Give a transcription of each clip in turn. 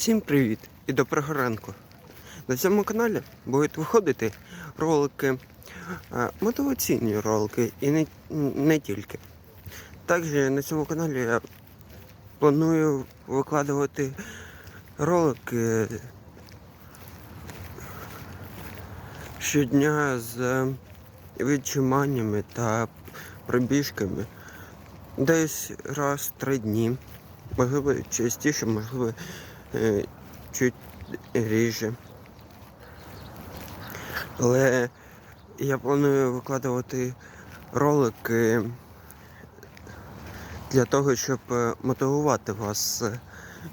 Всім привіт і доброго ранку. На цьому каналі будуть виходити ролики, е, мотиваційні ролики і не, не тільки. Також на цьому каналі я планую викладувати ролики щодня з відчиманнями та пробіжками. Десь раз в три дні. Можливо, частіше, можливо, чуть ріже. Але я планую викладувати ролики для того, щоб е, мотивувати вас е,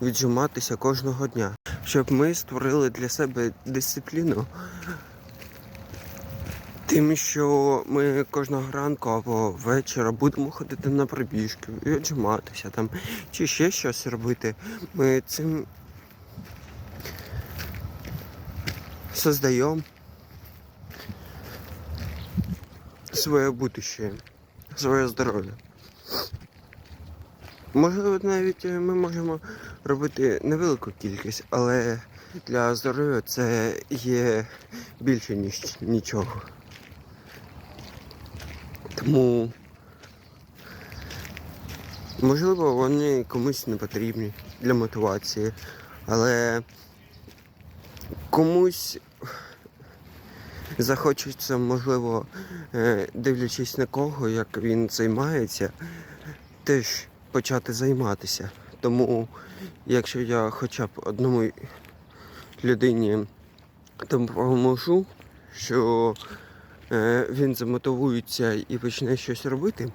віджиматися кожного дня. Щоб ми створили для себе дисципліну. Тим, що ми кожного ранку або вечора будемо ходити на пробіжки, і віджиматися там, чи ще щось робити. Ми цим создаємо своє будущее, своє здоров'я. Можливо, навіть е, ми можемо робити невелику кількість, але для здоров'я це є більше, ніж нічого. Тому можливо вони комусь не потрібні для мотивації, але комусь захочеться, можливо, е, дивлячись на кого, як він займається, теж почати займатися. Тому, якщо я хоча б одному людині допоможу, що е, він замотивується і почне щось робити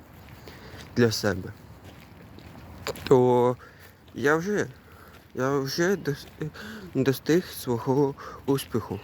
для себе, то я вже, я вже достиг свого успіху.